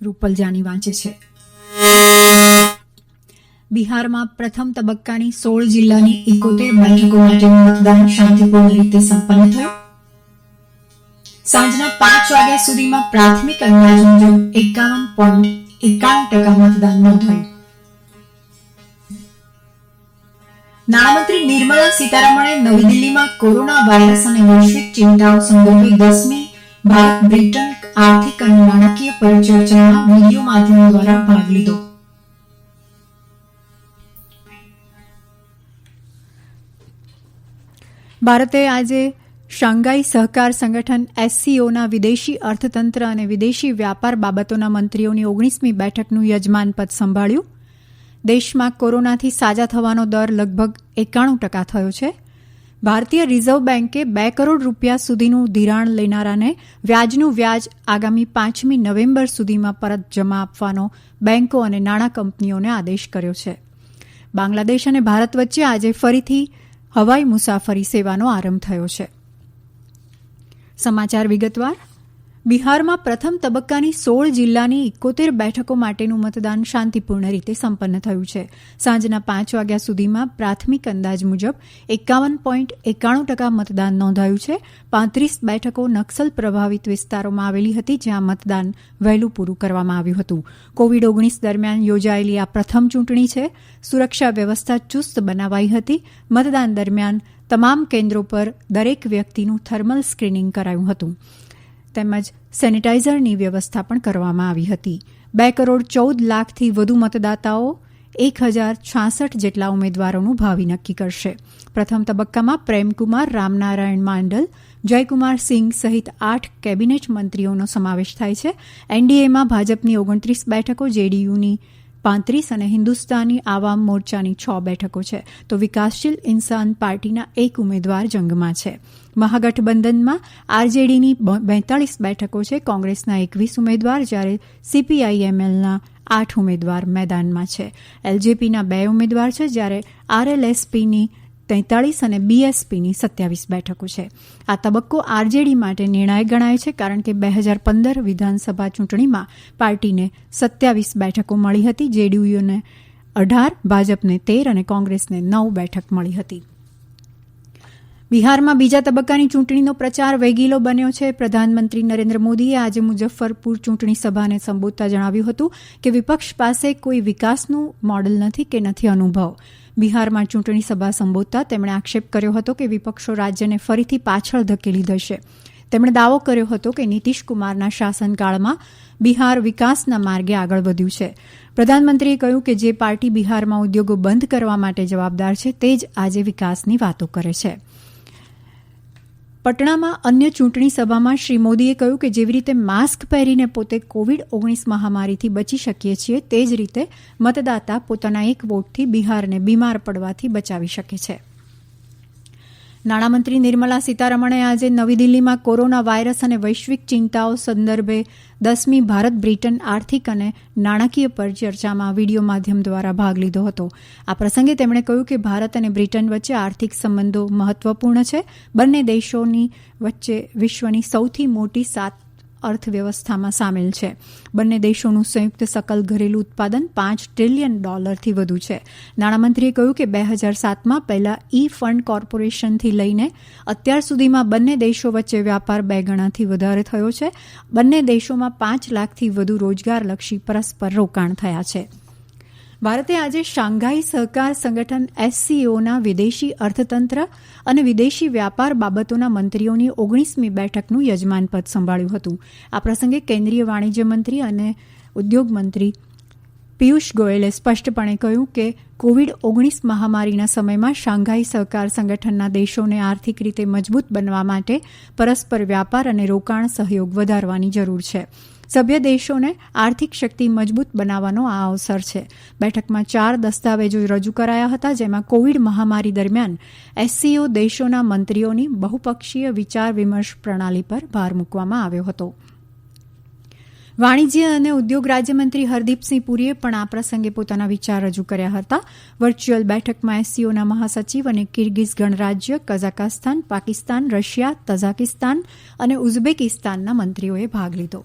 રૂપલ જાની વાંચે છે. બિહારમાં પ્રથમ તબક્કાની સોળ જિલ્લાની એકોતેર બેઠકો માટે મતદાન શાંતિપૂર્ણ રીતે સંપન્ન થયું. સાંજના પાંચ વાગ્યા સુધીમાં પ્રાથમિક અંદાજ મુજબ એકાવન પોઈન્ટ એકાવન ટકા મતદાન નોંધાયું. નાણામંત્રી નિર્મલા સીતારમણે નવી દિલ્હીમાં કોરોના વાયરસ અને વૈશ્વિક ચિંતાઓ સંદર્ભે દસમી ભારત બ્રિટન આર્થિક અને નાણાકીય પરિચર્ચામાં વીડિયો માધ્યમ દ્વારા ભાગ લીધો. ભારતે આજે શાંઘાઈ સહકાર સંગઠન એસસીઓના વિદેશી અર્થતંત્ર અને વિદેશી વ્યાપાર બાબતોના મંત્રીઓની ઓગણીસમી બેઠકનું યજમાનપદ સંભાળ્યું. દેશમાં કોરોનાથી સાજા થવાનો દર લગભગ એકાણું ટકા થયો છે. ભારતીય રિઝર્વ બેન્કે બે કરોડ રૂપિયા સુધીનું ધિરાણ લેનારાને વ્યાજનું વ્યાજ આગામી પાંચમી નવેમ્બર સુધીમાં પરત જમા આપવાનો બેન્કો અને નાણાં કંપનીઓને આદેશ કર્યો છે. બાંગ્લાદેશ અને ભારત વચ્ચે આજે ફરીથી હવાઈ મુસાફરી સેવાનો આરંભ થયો છે. સમાચાર વિગતવાર બિહારમાં પ્રથમ તબક્કાની સોળ જિલ્લાની એકોતેર બેઠકો માટેનું મતદાન શાંતિપૂર્ણ રીતે સંપન્ન થયું છે. સાંજના પાંચ વાગ્યા સુધીમાં પ્રાથમિક અંદાજ મુજબ એકાવન પોઈન્ટ એકાણું ટકા મતદાન નોંધાયું છે. પાંત્રીસ બેઠકો નક્સલ પ્રભાવિત વિસ્તારોમાં આવેલી હતી જ્યાં મતદાન વહેલું પૂરું કરવામાં આવ્યું હતું. કોવિડ ઓગણીસ દરમિયાન યોજાયેલી આ પ્રથમ ચૂંટણી છે. સુરક્ષા વ્યવસ્થા ચુસ્ત બનાવાઈ હતી. મતદાન દરમિયાન તમામ કેન્દ્રો પર દરેક વ્યક્તિનું થર્મલ સ્ક્રીનિંગ કરાયું હતું. તેમજ સેનિટાઇઝરની વ્યવસ્થા પણ કરવામાં આવી હતી. બે કરોડ ચૌદ લાખથી વધુ મતદાતાઓ એક હજાર છાસઠ જેટલા ઉમેદવારોનું ભાવિ નક્કી કરશે. પ્રથમ તબક્કામાં પ્રેમકુમાર રામનારાયણ માંડલ, જયકુમાર સિંઘ સહિત આઠ કેબિનેટ મંત્રીઓનો સમાવેશ થાય છે. એનડીએમાં ભાજપની ઓગણત્રીસ બેઠકો, જેડીયુની પાંત્રીસ અને હિન્દુસ્તાની આવામ મોરચાની છ બેઠકો છે. તો વિકાસશીલ ઇન્સાન પાર્ટીના એક ઉમેદવાર જંગમાં છે. મહાગઠબંધનમાં આરજેડીની બેતાળીસ બેઠકો છે. કોંગ્રેસના એકવીસ ઉમેદવાર, જ્યારે સીપીઆઈએમએલના આઠ ઉમેદવાર મેદાનમાં છે. એલજેપીના બે ઉમેદવાર છે, જ્યારે આરએલએસપીની તેતાળીસ અને બીએસપીની સત્યાવીસ બેઠકો છે. આ તબક્કો આરજેડી માટે નિર્ણાયક ગણાય છે કારણ કે બે હજાર પંદર વિધાનસભા ચૂંટણીમાં પાર્ટીને સત્યાવીસ બેઠકો મળી હતી. જેડીયુને અઢાર, ભાજપને તેર અને કોંગ્રેસને નવ બેઠક મળી હતી. બિહારમાં બીજા તબક્કાની ચૂંટણીનો પ્રચાર વેગીલો બન્યો છે. પ્રધાનમંત્રી નરેન્દ્ર મોદીએ આજે મુઝફ્ફરપુર ચૂંટણી સભાને સંબોધતા જણાવ્યું હતું કે વિપક્ષ પાસે કોઈ વિકાસનું મોડલ નથી કે નથી અનુભવ. બિહારમાં ચૂંટણી સભા સંબોધતા તેમણે આક્ષેપ કર્યો હતો કે વિપક્ષો રાજ્યને ફરીથી પાછળ ધકેલી દેશે. તેમણે દાવો કર્યો હતો કે નીતીશકુમારના શાસનકાળમાં બિહાર વિકાસના માર્ગે આગળ વધ્યું છે. પ્રધાનમંત્રીએ કહ્યું કે જે પાર્ટી બિહારમાં ઉદ્યોગો બંધ કરવા માટે જવાબદાર છે, તે જ આજે વિકાસની વાતો કરે છે. પટણામાં અન્ય ચૂંટણી સભામાં શ્રી મોદીએ કહ્યું કે જેવી રીતે માસ્ક પહેરીને પોતે કોવિડ ઓગણીસ મહામારીથી બચી શકીએ છીએ, તે જ રીતે મતદાતા પોતાના એક વોટથી બિહારને બીમાર પડવાથી બચાવી શકે છે. નાણામંત્રી નિર્મલા સીતારમણે આજે નવી દિલ્હીમાં કોરોના વાયરસ અને વૈશ્વિક ચિંતાઓ સંદર્ભે દસમી ભારત બ્રિટન આર્થિક અને નાણાકીય પરિચર્ચામાં વીડિયો માધ્યમ દ્વારા ભાગ લીધો હતો. આ પ્રસંગે તેમણે કહ્યું કે ભારત અને બ્રિટન વચ્ચે આર્થિક સંબંધો મહત્વપૂર્ણ છે. બંને દેશોની વચ્ચે વિશ્વની સૌથી મોટી સાત અર્થવ્યવસ્થામાં સામેલ છે. બંને દેશોનું સંયુક્ત સકલ ઘરેલું ઉત્પાદન પાંચ ટ્રિલિયન ડોલરથી વધુ છે. નાણામંત્રીએ કહ્યું કે બે હજાર સાતમાં પહેલા ઈ ફંડ કોર્પોરેશનથી લઈને અત્યાર સુધીમાં બંને દેશો વચ્ચે વ્યાપાર બે ગણાથી વધારે થયો છે. બંને દેશોમાં પાંચ લાખથી વધુ રોજગારલક્ષી પરસ્પર રોકાણ થયા છે. ભારતે આજે શાંઘાઈ સહકાર સંગઠન એસસીઓના વિદેશી અર્થતંત્ર અને વિદેશી વ્યાપાર બાબતોના મંત્રીઓની ઓગણીસમી બેઠકનું યજમાનપદ સંભાળ્યું હતું. આ પ્રસંગે કેન્દ્રીય વાણિજ્ય મંત્રી અને ઉદ્યોગ મંત્રી પિયુષ ગોયલે સ્પષ્ટપણે કહ્યું કે કોવિડ ઓગણીસ મહામારીના સમયમાં શાંઘાઈ સહકાર સંગઠનના દેશોને આર્થિક રીતે મજબૂત બનવા માટે પરસ્પર વ્યાપાર અને રોકાણ સહયોગ વધારવાની જરૂર છે. સભ્ય દેશોને આર્થિક શક્તિ મજબૂત બનાવવાનો આ અવસર છે. બેઠકમાં ચાર દસ્તાવેજો રજૂ કરાયા હતા, જેમાં કોવિડ મહામારી દરમિયાન એસસીઓ દેશોના મંત્રીઓની બહુપક્ષીય વિચાર વિમર્શ પ્રણાલી પર ભાર મૂકવામાં આવ્યો હતો. વાણિજ્ય અને ઉદ્યોગ રાજ્યમંત્રી હરદીપસિંહ પુરીએ પણ આ પ્રસંગે પોતાના વિચાર રજૂ કર્યા હતા. વર્ચ્યુઅલ બેઠકમાં એસસીઓના મહાસચિવ અને કિર્ગીઝ ગણરાજ્ય, કઝાકસ્તાન, પાકિસ્તાન, રશિયા, તઝાકિસ્તાન અને ઉઝબેકિસ્તાનના મંત્રીઓએ ભાગ લીધો.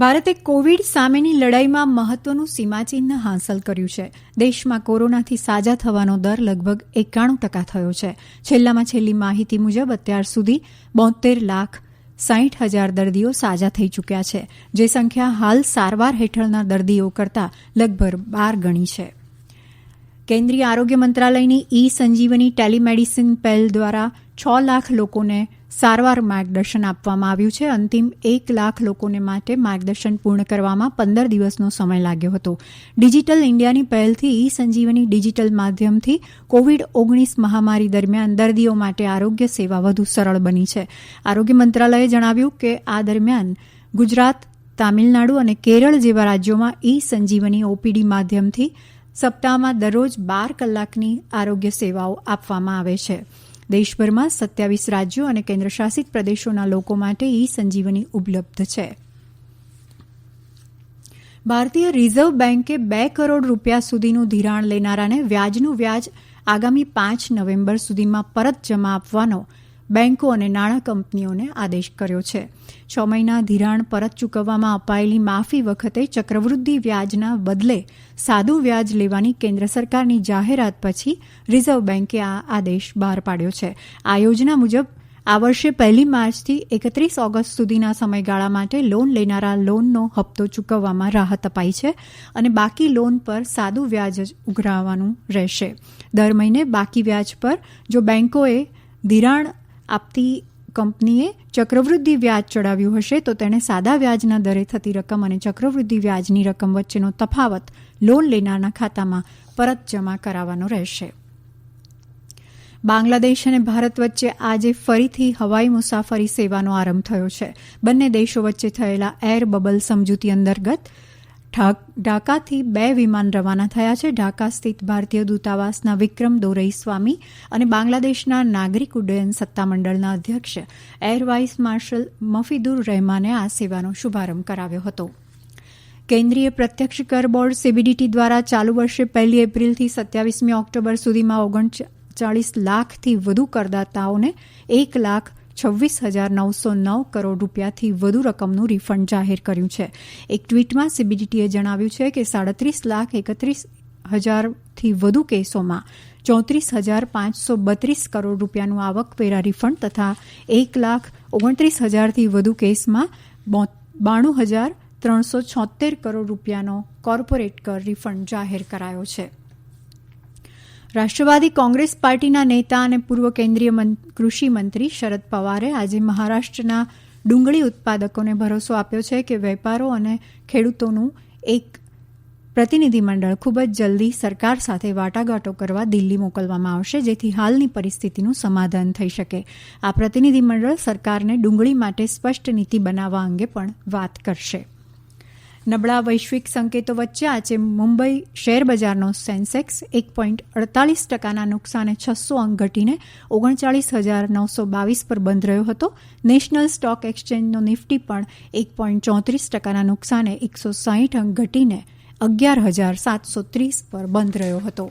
ભારતે કોવિડ સામેની લડાઈમાં મહત્વનું સીમાચિહ્ન હાંસલ કર્યું છે. દેશમાં કોરોનાથી સાજા થવાનો દર લગભગ એકાણું ટકા થયો છે. છેલ્લામાં છેલ્લી માહિતી મુજબ અત્યાર સુધી બોતેર લાખ સાઠ હજાર દર્દીઓ સાજા થઈ ચૂક્યા છે. જે સંખ્યા હાલ સારવાર હેઠળના દર્દીઓ કરતાં લગભગ બાર ગણી છે. કેન્દ્રીય આરોગ્ય મંત્રાલયની ઈ સંજીવની ટેલિમેડિસિન પહેલ દ્વારા છ લાખ લોકોને સારવાર માર્ગદર્શન આપવામાં આવ્યું છે. અંતિમ એક લાખ લોકોને માટે માર્ગદર્શન પૂર્ણ કરવામાં પંદર દિવસનો સમય લાગ્યો હતો. ડિજિટલ ઇન્ડિયાની પહેલથી ઈ સંજીવની ડિજિટલ માધ્યમથી કોવિડ ઓગણીસ મહામારી દરમિયાન દર્દીઓ માટે આરોગ્ય સેવા વધુ સરળ બની છે. આરોગ્ય મંત્રાલયે જણાવ્યું કે આ દરમિયાન ગુજરાત, તામિલનાડુ અને કેરળ જેવા રાજ્યોમાં ઈ સંજીવની ઓપીડી માધ્યમથી સપ્તાહમાં દરરોજ બાર કલાકની આરોગ્ય સેવાઓ આપવામાં આવે છે. દેશભરમાં સત્યાવીસ રાજ્યો અને કેન્દ્રશાસિત પ્રદેશોના લોકો માટે ઈ સંજીવની ઉપલબ્ધ છે. ભારતીય રિઝર્વ બેન્કે બે કરોડ રૂપિયા સુધીનું ધિરાણ લેનારાને વ્યાજનું વ્યાજ આગામી પાંચ નવેમ્બર સુધીમાં પરત જમા આપવાનો બેન્કો અને નાણાં કંપનીઓને આદેશ કર્યો છે. છ મહિના ધિરાણ પરત ચૂકવવામાં અપાયેલી માફી વખતે ચક્રવૃદ્ધિ વ્યાજના બદલે સાદું વ્યાજ લેવાની કેન્દ્ર સરકારની જાહેરાત પછી રિઝર્વ બેન્કે આ આદેશ બહાર પાડ્યો છે. આ યોજના મુજબ આ વર્ષે પહેલી માર્ચથી એકત્રીસ ઓગસ્ટ સુધીના સમયગાળા માટે લોન લેનારા લોનનો હપ્તો ચૂકવવામાં રાહત અપાઈ છે અને બાકી લોન પર સાદું વ્યાજ જ ઉઘરાવવાનું રહેશે. દર મહિને બાકી વ્યાજ પર જો બેન્કોએ ધિરાણ આપતી કંપનીએ ચક્રવૃદ્ધિ વ્યાજ ચડાવ્યું હશે તો તેણે સાદા વ્યાજના દરે થતી રકમ અને ચક્રવૃદ્ધિ વ્યાજની રકમ વચ્ચેનો તફાવત લોન લેનારના ખાતામાં પરત જમા કરાવવાનો રહેશે. બાંગ્લાદેશ અને ભારત વચ્ચે આજે ફરીથી હવાઈ મુસાફરી સેવાનો આરંભ થયો છે. બંને દેશો વચ્ચે થયેલા એર બબલ સમજૂતી અંતર્ગત ઢાકાથી બે વિમાન રવાના થયા છે. ઢાકા સ્થિત ભારતીય દૂતાવાસના વિક્રમ દોરઈ સ્વામી અને બાંગ્લાદેશના નાગરિક ઉડ્ડયન સત્તામંડળના અધ્યક્ષ એર વાઇસ માર્શલ મફીદુર રહેમાને આ સેવાનો શુભારંભ કરાવ્યો હતો. કેન્દ્રીય પ્રત્યક્ષ કર બોર્ડ સીબીડીટી દ્વારા ચાલુ વર્ષે પહેલી એપ્રિલથી સત્યાવીસમી ઓક્ટોબર સુધીમાં ઓગણચાળીસ લાખથી વધુ કરદાતાઓને એક લાખ છવ્વીસ હજાર નવસો નવ કરોડ રૂપિયાથી વધુ રકમનું રિફંડ જાહેર કર્યું છે. એક ટ્વીટમાં સીબીડીટીએ જણાવ્યું છે કે સાડત્રીસ લાખ એકત્રીસ હજારથી વધુ કેસોમાં ચોત્રીસ હજાર પાંચસો બત્રીસ કરોડ રૂપિયાનું આવકવેરા રિફંડ તથા એક લાખ ઓગણત્રીસ હજારથી વધુ કેસમાં બાણું હજાર ત્રણસો છોતેર કરોડ રૂપિયાનો કોર્પોરેટ કર રિફંડ જાહેર કરાયો છે. રાષ્ટ્રવાદી કોંગ્રેસ પાર્ટીના નેતા અને પૂર્વ કેન્દ્રીય કૃષિમંત્રી શરદ પવારે આજે મહારાષ્ટ્રના ડુંગળી ઉત્પાદકોને ભરોસો આપ્યો છે કે વેપારો અને ખેડૂતોનું એક પ્રતિનિધિમંડળ ખૂબ જ જલ્દી સરકાર સાથે વાટાઘાટો કરવા દિલ્હી મોકલવામાં આવશે, જેથી હાલની પરિસ્થિતિનું સમાધાન થઈ શકે. આ પ્રતિનિધિમંડળ સરકારને ડુંગળી માટે સ્પષ્ટ નીતિ બનાવવા અંગે પણ વાત કરશે. નબળા વૈશ્વિક સંકેતો વચ્ચે આજે મુંબઈ શેરબજારનો સેન્સેક્સ એક પોઈન્ટ અડતાલીસ ટકાના નુકસાને છસો અંક ઘટીને ઓગણચાળીસ હજાર નવસો બાવીસ પર બંધ રહ્યો હતો. નેશનલ સ્ટોક એક્સચેન્જનો નિફ્ટી પણ એક પોઈન્ટ ચોત્રીસ ટકાના નુકસાને એકસો સાહીઠ અંક ઘટીને અગિયાર હજાર સાતસો ત્રીસ પર બંધ રહ્યો હતો.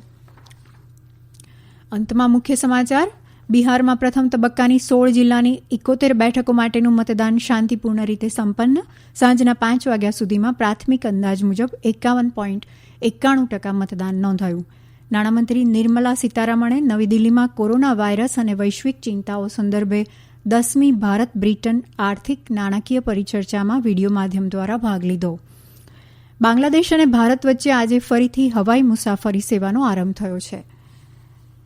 અંતમાં મુખ્ય સમાચાર. બિહારમાં પ્રથમ તબક્કાની સોળ જિલ્લાની એકોતેર બેઠકો માટેનું મતદાન શાંતિપૂર્ણ રીતે સંપન્ન. સાંજના પાંચ વાગ્યા સુધીમાં પ્રાથમિક અંદાજ મુજબ એકાવન પોઈન્ટ એકાણું ટકા મતદાન નોંધાયું. નાણામંત્રી નિર્મલા સીતારામણે નવી દિલ્હીમાં કોરોના વાયરસ અને વૈશ્વિક ચિંતાઓ સંદર્ભે દસમી ભારત બ્રિટન આર્થિક નાણાકીય પરિચર્ચામાં વીડિયો માધ્યમ દ્વારા ભાગ લીધો. બાંગ્લાદેશ અને ભારત વચ્ચે આજે ફરીથી હવાઈ મુસાફરી સેવાનો આરંભ થયો છે.